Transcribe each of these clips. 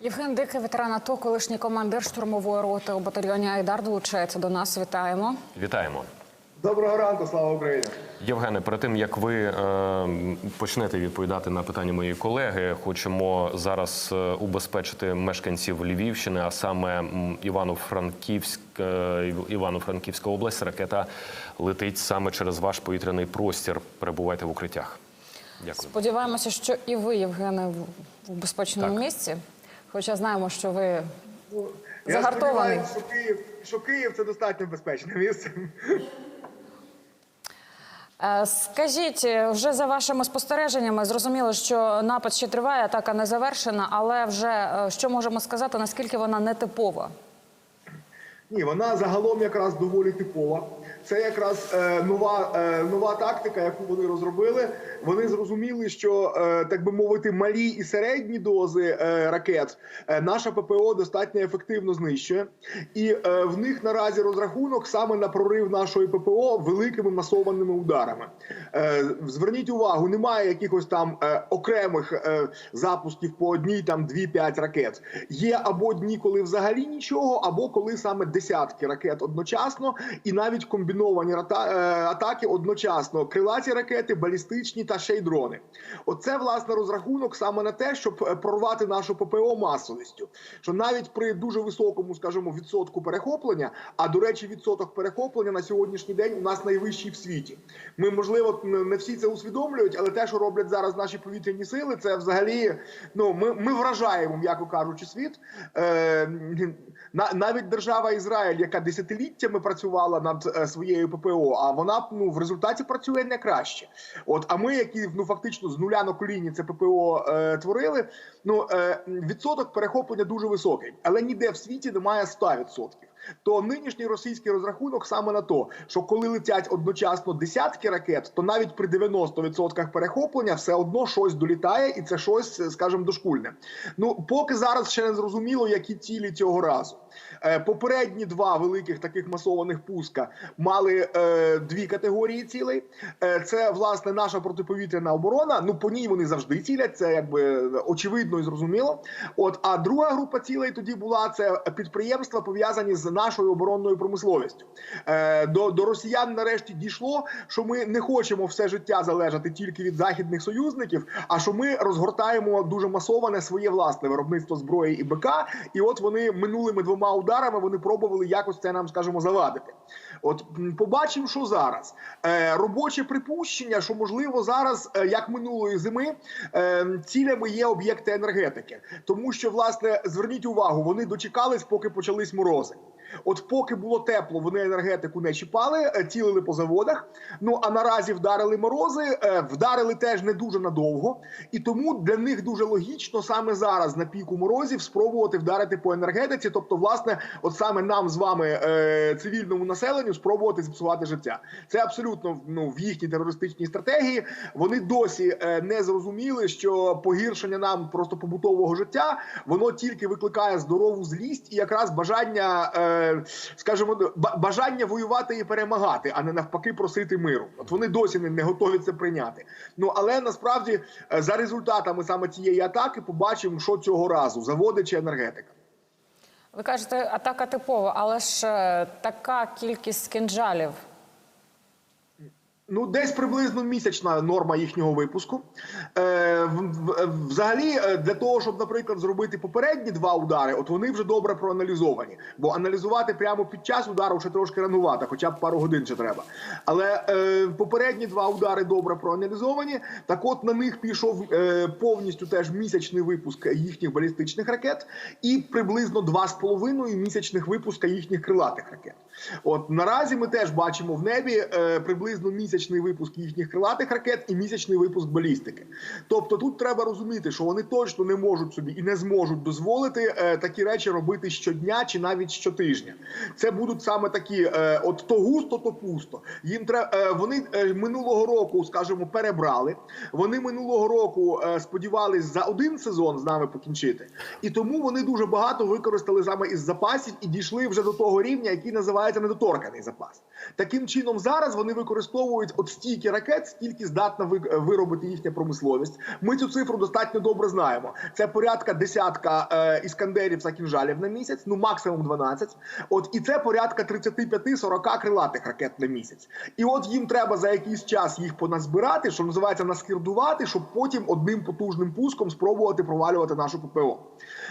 Євген Дикий, ветеран АТО, колишній командир штурмової роти у батальйоні Айдар долучається до нас. Вітаємо. Вітаємо. Доброго ранку, слава Україні! Євгене, перед тим як ви е, почнете відповідати на питання моєї колеги, хочемо зараз е, убезпечити мешканців Львівщини, а саме Івано-Франківськ, е, Івано-Франківська область. Ракета летить саме через ваш повітряний простір. Перебувайте в укриттях. Дякую. Сподіваємося, що і ви, Євгене, в- в безпечному Так. місці. Хоча знаємо, що ви Я загартований. сподіваюся, що Київ, що Київ це достатньо безпечне місце. Е, Скажіть, вже за вашими спостереженнями, зрозуміло, що напад ще триває, атака не завершена, але вже е, що можемо сказати, наскільки вона нетипова? Ні, вона загалом якраз доволі типова. Це якраз е, нова, е, нова тактика, яку вони розробили. Вони зрозуміли, що е, так би мовити, малі і середні дози ракет наша ППО достатньо ефективно знищує, і в них наразі розрахунок саме на прорив нашої ППО великими масованими ударами. Зверніть увагу, немає якихось там окремих запусків по одній, там дві-п'ять ракет. Є або дні, коли взагалі нічого, або коли саме десятки ракет одночасно, і навіть комбіновані е, атаки одночасно. Крилаті ракети, балістичні та ще й дрони. Оце власне розрахунок саме на те, щоб е, прорвати нашу ППО масовістю. Що навіть при дуже високому, скажімо, відсотку перехоплення, а до речі, відсоток перехоплення на сьогоднішній день у нас найвищий в світі. Ми, можливо, не всі це усвідомлюють, але те, що роблять зараз наші повітряні сили, це взагалі ну ми, ми вражаємо, м'яко кажучи, світ. Е, на, навіть держава Ізраїль, яка десятиліттями працювала над е, своєю ППО, а вона ну в результаті працює не краще. От а ми, які ну фактично з нуля на коліні це ППО е, творили. Ну е, відсоток перехоплення дуже високий, але ніде в світі немає 100%. То нинішній російський розрахунок саме на то, що коли летять одночасно десятки ракет, то навіть при 90% перехоплення все одно щось долітає, і це щось, скажімо, дошкульне. Ну поки зараз ще не зрозуміло, які цілі цього разу. Е, Попередні два великих таких масованих пуска мали е, дві категорії цілей. Е, це власне наша протиповітряна оборона. Ну по ній вони завжди цілять. Це якби очевидно і зрозуміло. От а друга група цілей тоді була це підприємства пов'язані з нашою оборонною промисловістю. Е, до, до росіян нарешті дійшло, що ми не хочемо все життя залежати тільки від західних союзників, а що ми розгортаємо дуже масоване своє власне виробництво зброї і БК. І от вони минулими двома ударами вони пробували якось це нам скажімо завадити. От побачимо, що зараз е, робоче припущення, що можливо зараз, е, як минулої зими, цілями є об'єкти енергетики, тому що власне зверніть увагу, вони дочекались, поки почались морози. От поки було тепло, вони енергетику не чіпали, е, цілили по заводах. Ну а наразі вдарили морози, е, вдарили теж не дуже надовго, і тому для них дуже логічно саме зараз на піку морозів спробувати вдарити по енергетиці. Тобто, власне, от саме нам з вами, е, цивільному населенню, спробувати зіпсувати життя. Це абсолютно ну в їхній терористичній стратегії. Вони досі е, не зрозуміли, що погіршення нам просто побутового життя воно тільки викликає здорову злість і якраз бажання, е, скажімо, бажання воювати і перемагати, а не навпаки просити миру. От вони досі не, готові це прийняти. Ну але насправді е, за результатами саме цієї атаки побачимо, що цього разу заводи чи енергетика. Ви кажете, атака типова, але ж е, така кількість кинджалів. Ну, десь приблизно місячна норма їхнього випуску. Е, в- взагалі, е, для того, щоб, наприклад, зробити попередні два удари, от вони вже добре проаналізовані. Бо аналізувати прямо під час удару ще трошки ранувато, хоча б пару годин ще треба. Але е, попередні два удари добре проаналізовані. Так, от на них пішов е, повністю теж місячний випуск їхніх балістичних ракет, і приблизно два з половиною місячних випуска їхніх крилатих ракет. От наразі ми теж бачимо в небі е, приблизно місячний випуск їхніх крилатих ракет і місячний випуск балістики. Тобто тут треба розуміти, що вони точно не можуть собі і не зможуть дозволити е, такі речі робити щодня чи навіть щотижня. Це будуть саме такі: е, от то густо, то пусто. Їм треба е, вони е, минулого року, скажімо, перебрали. Вони минулого року е, сподівались за один сезон з нами покінчити, і тому вони дуже багато використали саме із запасів і дійшли вже до того рівня, який називається недоторканий запас. Таким чином, зараз вони використовують робить от стільки ракет, стільки здатна виробити їхня промисловість. Ми цю цифру достатньо добре знаємо. Це порядка десятка е, іскандерів та кінжалів на місяць, ну максимум 12. От і це порядка 35-40 крилатих ракет на місяць. І от їм треба за якийсь час їх поназбирати, що називається наскірдувати, щоб потім одним потужним пуском спробувати провалювати нашу ППО.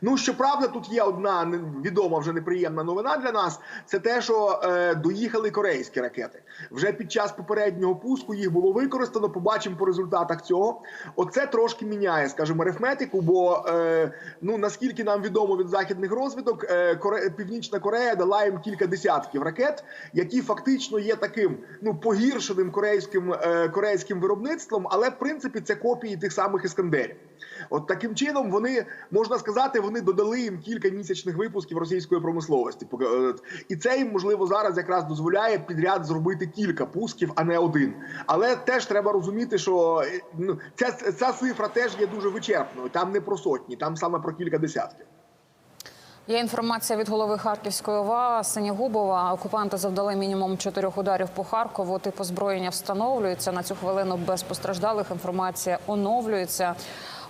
Ну щоправда, тут є одна відома вже неприємна новина для нас. Це те, що е, доїхали корейські ракети. Вже під час попереднього пуску їх було використано. Побачимо по результатах цього. Оце трошки міняє, скажімо, арифметику. Бо е, ну наскільки нам відомо від західних розвідок, е, Коре... Північна Корея дала їм кілька десятків ракет, які фактично є таким ну погіршеним корейським е, корейським виробництвом, але в принципі це копії тих самих іскандерів. От таким чином вони можна сказати, вони додали їм кілька місячних випусків російської промисловості. Е, І це їм можливо зараз якраз дозволяє підряд зробити кілька пусків, а не один. Але теж треба розуміти, що е, ну, ця, ця цифра теж є дуже вичерпною. Там не про сотні, там саме про кілька десятків. Є інформація від голови Харківської ОВА Синягубова. Окупанти завдали мінімум чотирьох ударів по Харкову. Тип озброєння встановлюється на цю хвилину без постраждалих. Інформація оновлюється.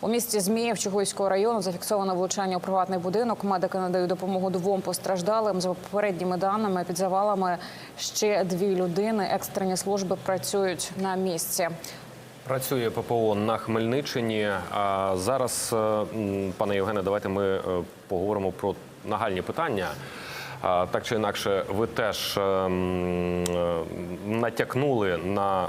У місті Зміїв Чугуйського району зафіксовано влучання у приватний будинок. Медики надають допомогу двом постраждалим. За попередніми даними під завалами ще дві людини. Екстрені служби працюють на місці. Працює ППО на Хмельниччині. А зараз, е, пане Євгене, давайте ми е, поговоримо про нагальні питання. Так чи інакше, ви теж е, натякнули на,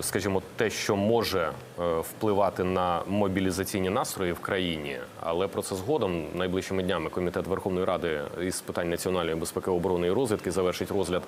скажімо, те, що може впливати на мобілізаційні настрої в країні, але про це згодом найближчими днями комітет Верховної Ради із питань національної безпеки, оборони і розвідки завершить розгляд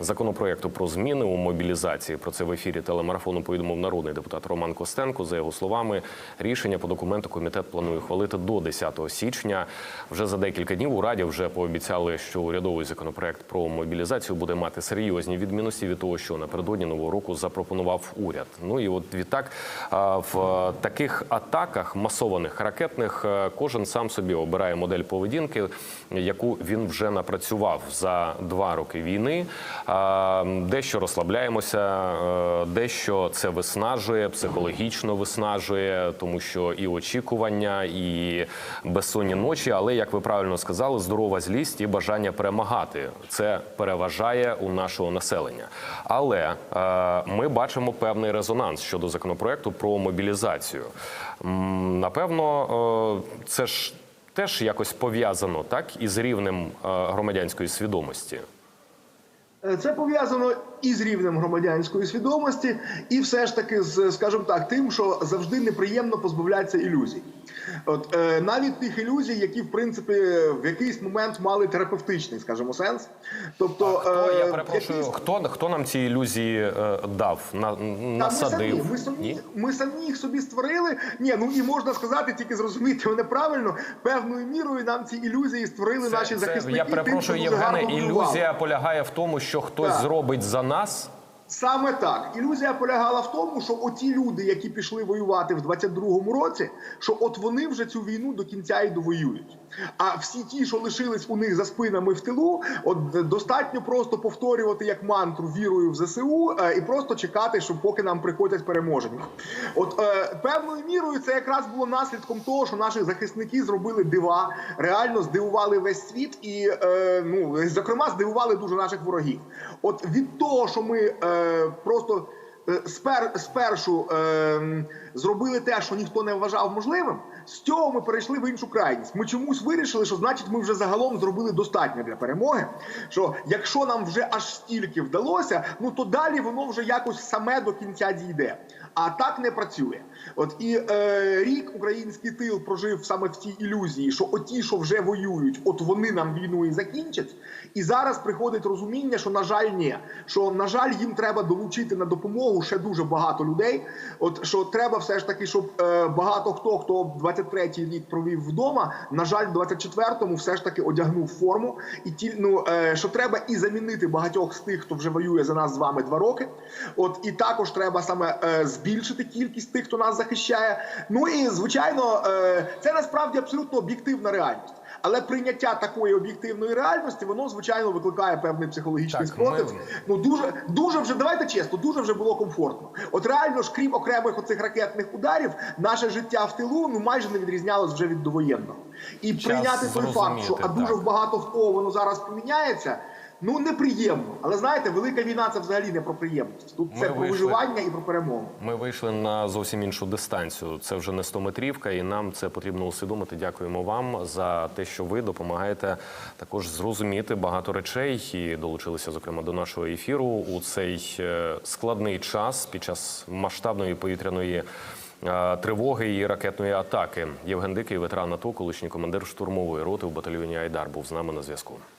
законопроекту про зміни у мобілізації. Про це в ефірі телемарафону повідомив народний депутат Роман Костенко. За його словами, рішення по документу комітет планує хвалити до 10 січня. Вже за декілька днів у раді вже пообіцяли, що урядовий законопроект про мобілізацію буде мати серйозні відмінності від того, що напередодні нового року запропонував уряд. Ну і от відтак в е, таких атаках масованих ракетних е, кожен сам собі обирає модель поведінки, яку він вже напрацював за два роки війни. Дещо розслабляємося, е, дещо це виснажує, психологічно виснажує, тому що і очікування, і безсонні ночі. Але як ви правильно сказали, здорова злість і бажання перемагати це переважає у нашого населення. Але ми бачимо певний резонанс щодо законопроекту про мобілізацію. Напевно, е, це ж теж якось пов'язано так із рівнем е, громадянської свідомості. Е, Це пов'язано і з рівнем громадянської свідомості, і все ж таки з, скажімо так, тим, що завжди неприємно позбавлятися ілюзій. От е, навіть тих ілюзій, які в принципі в якийсь момент мали терапевтичний, скажімо, сенс. Тобто, Хто, е, я перепрошую, якийсь- хто, хто нам ці ілюзії е, дав, на, Та ми самі, ми самі, ми самі їх собі створили. Ні, ну і можна сказати, тільки зрозуміти мене правильно. Певною мірою нам ці ілюзії створили наші захисники. я перепрошую, Євгене, ілюзія полягає в тому, що хтось Так. зробить за нас. Саме так. Ілюзія полягала в тому, що оті люди, які пішли воювати в 22-му році, що от вони вже цю війну до кінця і довоюють. А всі ті, що лишились у них за спинами в тилу, от достатньо просто повторювати як мантру вірою в ЗСУ е, і просто чекати, що поки нам приходять переможені. От е, певною мірою це якраз було наслідком того, що наші захисники зробили дива, реально здивували весь світ і е, ну зокрема здивували дуже наших ворогів. От від того, що ми е, просто е, спер, спершу е, зробили те, що ніхто не вважав можливим. З цього ми перейшли в іншу крайність. Ми чомусь вирішили, що значить ми вже загалом зробили достатньо для перемоги. Що якщо нам вже аж стільки вдалося, ну то далі воно вже якось саме до кінця дійде. А так не працює. От і е, рік український тил прожив саме в цій ілюзії, що оті, що вже воюють, от вони нам війну і закінчать. І зараз приходить розуміння, що на жаль, ні. Що на жаль, їм треба долучити на допомогу ще дуже багато людей. От що треба все ж таки, щоб е, багато хто, хто 23-й рік провів вдома, на жаль, в 24-му все ж таки одягнув форму. І ті, ну е, що треба і замінити багатьох з тих, хто вже воює за нас з вами два роки. От і також треба саме е, збільшити кількість тих, хто нас захищає. Ну і звичайно, е, це насправді абсолютно об'єктивна реальність. Але прийняття такої об'єктивної реальності, воно звичайно викликає певний психологічний спротив. ми- Ну дуже дуже вже давайте чесно, дуже вже було комфортно. От реально ж, крім окремих оцих ракетних ударів, наше життя в тилу ну майже не відрізнялось вже від довоєнного. І Час прийняти той факт, що а дуже так. багато в кого воно зараз поміняється. Ну неприємно, але знаєте, велика війна це взагалі не про приємність. Тут Ми це про виживання і про перемогу. Ми вийшли на зовсім іншу дистанцію. Це вже не 100-метрівка, і нам це потрібно усвідомити. Дякуємо вам за те, що ви допомагаєте також зрозуміти багато речей і долучилися, зокрема, до нашого ефіру у цей е, складний час під час масштабної повітряної. е, Тривоги і ракетної атаки Євген Дикий, ветеран АТО, колишній командир штурмової роти в батальйоні Айдар, був з нами на зв'язку.